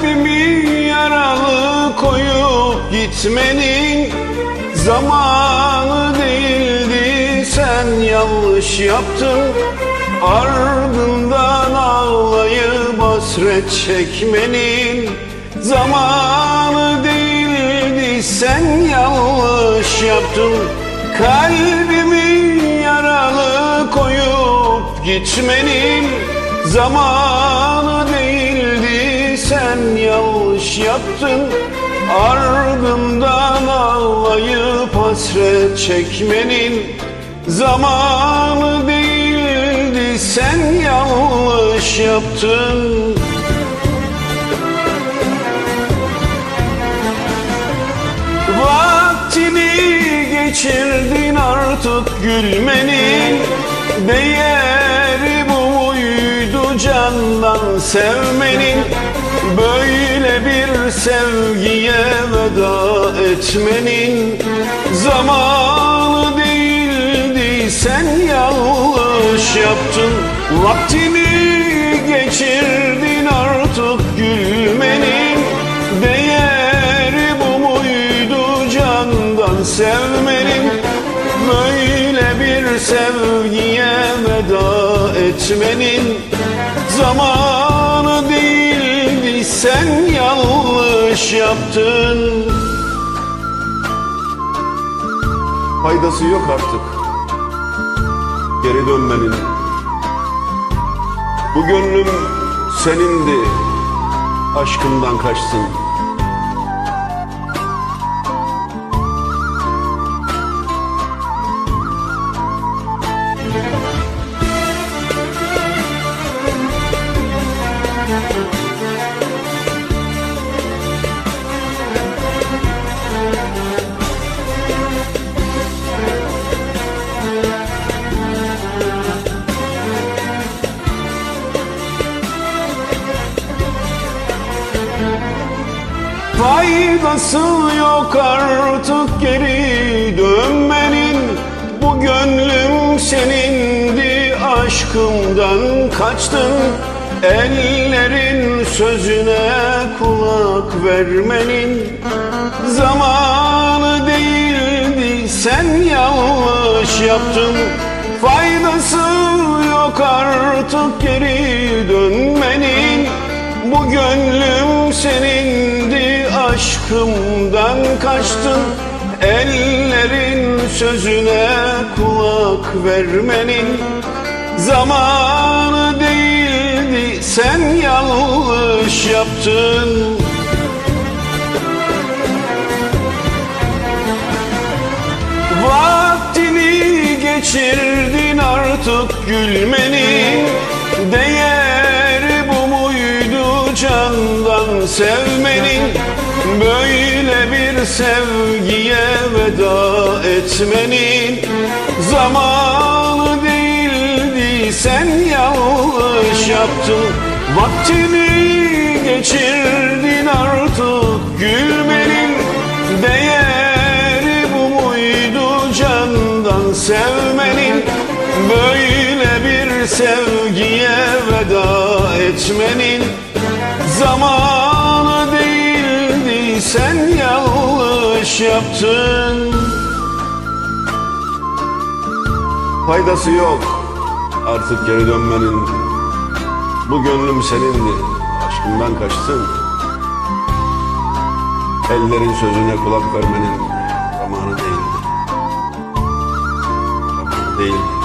Kalbimi yaralı koyup gitmenin Zamanı değildi. Sen yanlış yaptın Ardından ağlayıp hasret çekmenin Zamanı değildi. Sen yanlış yaptın Kalbimi yaralı koyup gitmenin Zamanı değildi sen yanlış yaptın. Ardından ağlayıp hasret çekmenin Zamanı değildi. Sen yanlış yaptın. Vaktini geçirdin artık gülmenin. Değeri bu muydu candan sevmenin Böyle bir sevgiye veda etmenin Zamanı değildi. Sen yanlış yaptın Vaktini geçirdin artık gülmenin Değeri bu muydu candan sevmenin? Böyle bir sevgiye veda etmenin Zamanı sen yanlış yaptın. Faydası yok artık. Geri dönmenin. Bu gönlüm senindi. Aşkımdan kaçtın Faydası yok artık geri dönmenin? Bu gönlüm senindi aşkımdan kaçtın. Ellerin sözüne kulak vermenin. Zamanı değildi sen yanlış yaptın. Faydası yok artık geri dönmenin. Bu gönlüm aşkımdan kaçtın. Ellerin sözüne kulak vermenin Zamanı değildi. Sen yanlış yaptın. Vaktini geçirdin artık gülmenin Değeri bu muydu candan sevmenin Böyle bir sevgiye veda etmenin Zamanı değildi sen yanlış yaptın. Vaktini geçirdin artık gülmenin Değeri bu muydu candan sevmenin? Böyle bir sevgiye veda etmenin Zamanı değildi sen yanlış yaptın. Faydası yok artık geri dönmenin. Bu gönlüm senindi aşkımdan kaçtın. Ellerin sözüne kulak vermenin zamanı değildi Zamanı değildi